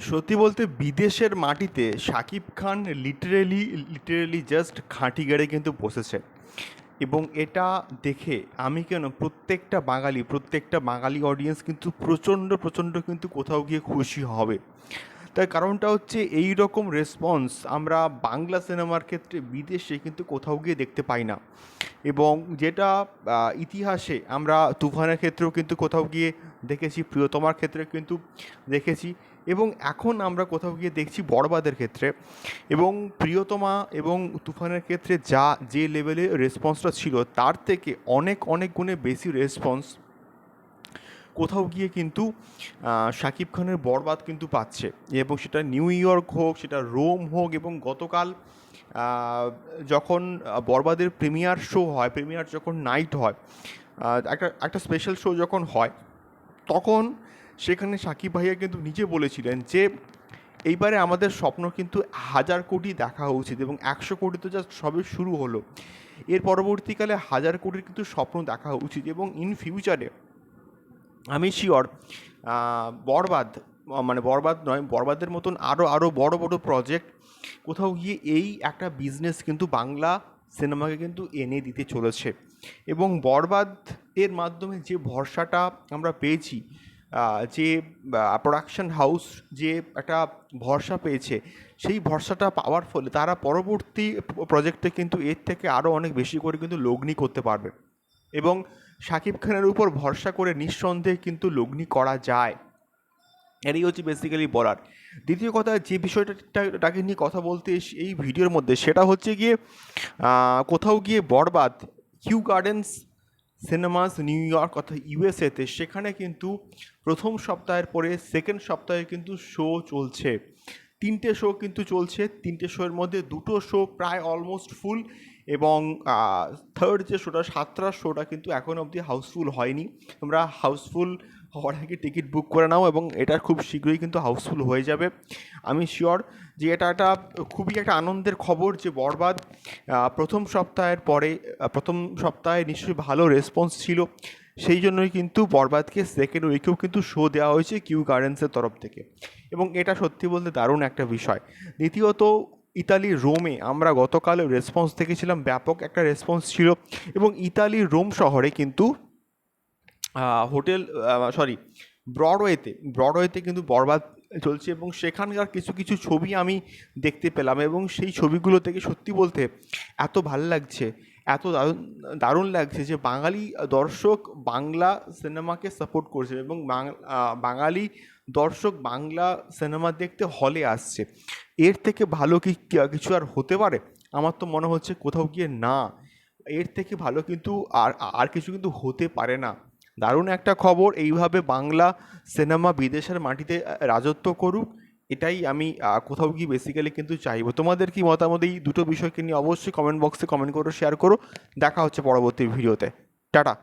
সত্যি বলতে বিদেশের মাটিতে Shakib Khan literally literally just খাঁটি গেড়ে কিন্তু বসেছে এবং এটা দেখে আমি কেন প্রত্যেকটা বাঙালি প্রত্যেকটা বাঙালি অডিয়েন্স কিন্তু প্রচণ্ড প্রচণ্ড কিন্তু কোথাও গিয়ে খুশি হবে। তার কারণটা হচ্ছে এই রকম রেসপন্স আমরা বাংলা সিনেমার ক্ষেত্রে বিদেশে কিন্তু কোথাও গিয়ে দেখতে পাই না। এবং যেটা ইতিহাসে আমরা তুফানের ক্ষেত্রেও কিন্তু কোথাও গিয়ে দেখেছি, প্রিয়তমার ক্ষেত্রে কিন্তু দেখেছি এবং এখন আমরা কোথাও গিয়ে দেখছি বড়বাদের ক্ষেত্রে এবং প্রিয়তমা এবং তুফানের ক্ষেত্রে যা, যে লেভেলে রেসপন্সটা ছিল, তার থেকে অনেক অনেক গুণে বেশি রেসপন্স কোথাও গিয়ে কিন্তু শাকিব খানের বরবাদ কিন্তু পাচ্ছে এবং সেটা নিউ ইয়র্ক হোক, সেটা রোম হোক এবং গতকাল যখন বরবাদের প্রিমিয়ার শো হয় প্রিমিয়ার যখন নাইট হয় একটা একটা স্পেশাল শো যখন হয় তখন সেখানে সাকিব ভাইয়া কিন্তু নিজে বলেছিলেন যে, এইবারে আমাদের স্বপ্ন কিন্তু হাজার কোটি দেখা উচিত এবং একশো কোটি তো জাস্ট সবে শুরু হলো। এর পরবর্তীকালে হাজার কোটির কিন্তু স্বপ্ন দেখা উচিত এবং ইন ফিউচারে আমি শিওর বরবাদ মানে বরবাদ নয়, বরবাদের মতন আরও আরও বড় বড় প্রজেক্ট কোথাও গিয়ে এই একটা বিজনেস কিন্তু বাংলা সিনেমাকে কিন্তু এনে দিতে চলেছে। এবং বরবাদ এর মাধ্যমে যে ভরসাটা আমরা পেয়েছি যে প্রোডাকশন হাউস যে একটা ভরসা পেয়েছে, সেই ভরসাটা পাওয়ার ফলে তারা পরবর্তী প্রজেক্টে কিন্তু এর থেকে আরও অনেক বেশি করে কিন্তু লগ্নি করতে পারবে। এবং শাকিব খানের উপর ভরসা করে নিঃসন্দেহে কিন্তু লগ্নি করা যায়। এরই হচ্ছে বেসিক্যালি বলার। দ্বিতীয় কথা, যে বিষয়টাকে নিয়ে কথা বলতে এই ভিডিওর মধ্যে, সেটা হচ্ছে গিয়ে কোথাও গিয়ে Borbaad Kew Gardens Cinemas New York অর্থাৎ ইউএসএতে সেখানে কিন্তু প্রথম সপ্তাহের পরে সেকেন্ড সপ্তাহে কিন্তু শো চলছে। তিনটে শো কিন্তু চলছে। তিনটে শোয়ের মধ্যে দুটো শো প্রায় অলমোস্ট ফুল এবং থার্ড যে শোটা সাতটার শোটা কিন্তু এখন অবধি হাউসফুল হয়নি। তোমরা হাউসফুল হওয়ার আগে টিকিট বুক করে নাও এবং এটা খুব শীঘ্রই কিন্তু হাউসফুল হয়ে যাবে। আমি শিওর যে এটা একটা খুবই একটা আনন্দের খবর যে বরবাদ প্রথম সপ্তাহের পরে প্রথম সপ্তাহে নিশ্চয়ই ভালো রেসপন্স ছিল। সেই জন্যই কিন্তু বরবাদকে সেকেন্ড উইকেও কিন্তু শো দেওয়া হয়েছে কিউ গার্ডেন্সের তরফ থেকে। এবং এটা সত্যি বলতে দারুণ একটা বিষয়। দ্বিতীয়ত ইতালির রোমে আমরা গতকাল রেসপন্স দেখেছিলাম, ব্যাপক একটা রেসপন্স ছিল এবং ইতালির রোম শহরে কিন্তু হোটেল সরি ব্রডওয়েতে ব্রডওয়েতে কিন্তু বরবাদ চলছে এবং সেখানকার কিছু কিছু ছবি আমি দেখতে পেলাম এবং সেই ছবিগুলো থেকে সত্যি বলতে এত ভালো লাগছে, এত দারুণ দারুণ লাগছে যে বাঙালি দর্শক বাংলা সিনেমাকে সাপোর্ট করছে এবং বাঙালি দর্শক বাংলা সিনেমা দেখতে হলে আসছে। এর থেকে ভালো কি কিছু আর হতে পারে? আমার তো মনে হচ্ছে কোথাও গিয়ে না। এর থেকে ভালো কিন্তু আর আর কিছু কিন্তু হতে পারে না। দারুণ একটা খবর, এইভাবে বাংলা সিনেমা বিদেশের মাটিতে রাজত্ব করুক, এটাই আমি কোথাও গিয়ে বেসিক্যালি কিন্তু চাইব। তোমাদের কি মতামত এই দুটো বিষয়কে নিয়ে অবশ্যই কমেন্ট বক্সে কমেন্ট করো শেয়ার করো। দেখা হচ্ছে পরবর্তী ভিডিওতে টাটা।